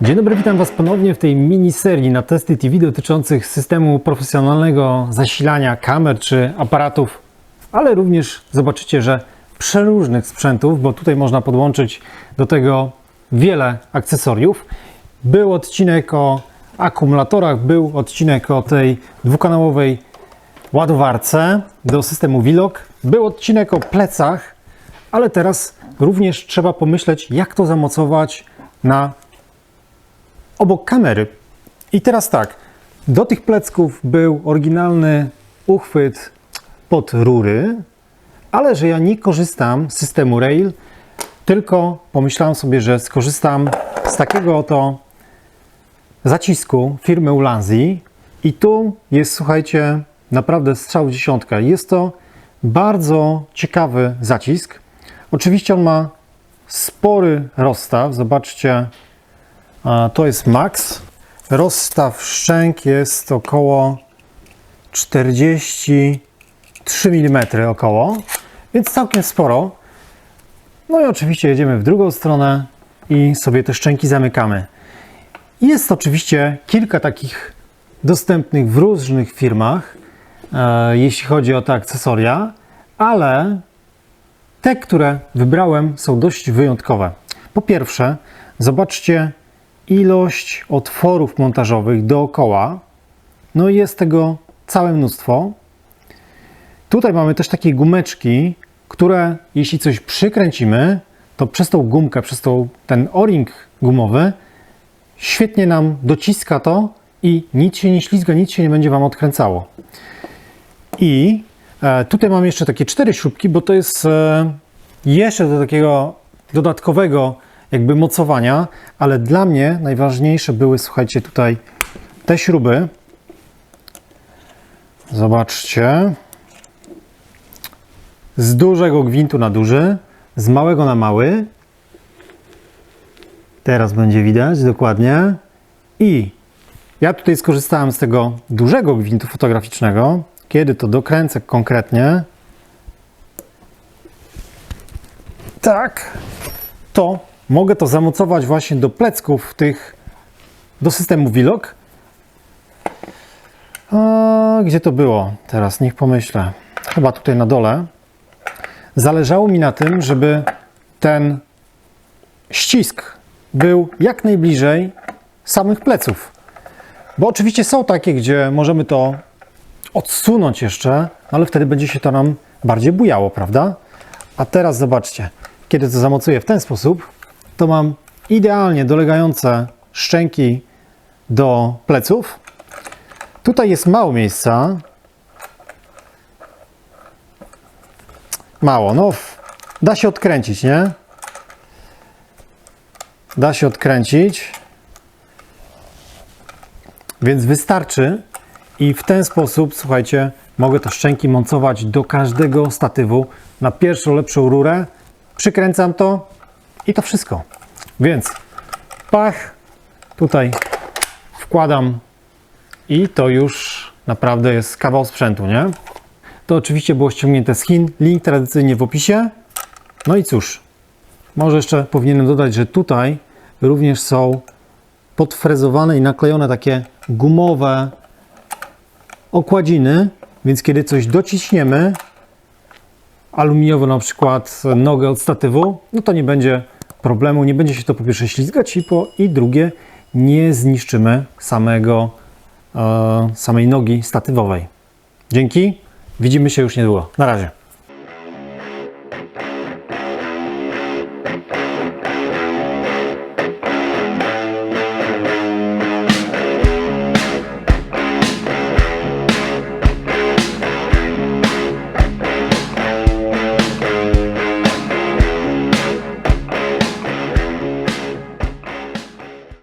Dzień dobry, witam Was ponownie w tej miniserii na testy TV dotyczących systemu profesjonalnego zasilania kamer czy aparatów, ale również zobaczycie, że przeróżnych sprzętów, bo tutaj można podłączyć do tego wiele akcesoriów. Był odcinek o akumulatorach, był odcinek o tej dwukanałowej ładowarce do systemu Wilok, był odcinek o plecach, ale teraz również trzeba pomyśleć, jak to zamocować na obok kamery. I teraz tak, do tych plecków był oryginalny uchwyt pod rury, ale że ja nie korzystam z systemu Rail, tylko pomyślałem sobie, że skorzystam z takiego oto zacisku firmy Ulanzi i tu jest, słuchajcie, naprawdę strzał dziesiątka. Jest to bardzo ciekawy zacisk. Oczywiście on ma spory rozstaw. Zobaczcie, to jest max. Rozstaw szczęk jest około 43 mm około, więc całkiem sporo. No i oczywiście jedziemy w drugą stronę i sobie te szczęki zamykamy. Jest oczywiście kilka takich dostępnych w różnych firmach, e, jeśli chodzi o te akcesoria, ale te, które wybrałem, są dość wyjątkowe. Po pierwsze, zobaczcie ilość otworów montażowych dookoła. No i jest tego całe mnóstwo. Tutaj mamy też takie gumeczki, które jeśli coś przykręcimy, to przez tą gumkę, przez tą, ten o-ring gumowy świetnie nam dociska to i nic się nie ślizga, nic się nie będzie Wam odkręcało. I tutaj mam jeszcze takie cztery śrubki, bo to jest e, jeszcze do takiego dodatkowego jakby mocowania, ale dla mnie najważniejsze były, słuchajcie, tutaj te śruby. Zobaczcie. Z dużego gwintu na duży, z małego na mały. Teraz będzie widać dokładnie. I ja tutaj skorzystałem z tego dużego gwintu fotograficznego. Kiedy to dokręcę konkretnie, tak, to mogę to zamocować właśnie do plecków tych, do systemu Wilok. A, gdzie to było? Teraz niech pomyślę. Chyba tutaj na dole. Zależało mi na tym, żeby ten ścisk był jak najbliżej samych pleców. Bo oczywiście są takie, gdzie możemy to odsunąć jeszcze, ale wtedy będzie się to nam bardziej bujało, prawda? A teraz zobaczcie, kiedy to zamocuję w ten sposób, to mam idealnie dolegające szczęki do pleców. Tutaj jest mało miejsca. Mało, no da się odkręcić, nie? Da się odkręcić. Więc wystarczy i w ten sposób, słuchajcie, mogę to szczęki mocować do każdego statywu na pierwszą lepszą rurę. Przykręcam to i to wszystko. Więc pach, tutaj wkładam i to już naprawdę jest kawał sprzętu, nie? To oczywiście było ściągnięte z Chin, link tradycyjnie w opisie. No i cóż, może jeszcze powinienem dodać, że tutaj również są podfrezowane i naklejone takie gumowe okładziny, więc kiedy coś dociśniemy, aluminiowo na przykład nogę od statywu, no to nie będzie problemu, nie będzie się to po pierwsze ślizgać i po i drugie nie zniszczymy samego, e, samej nogi statywowej. Dzięki, widzimy się już niedługo. Na razie.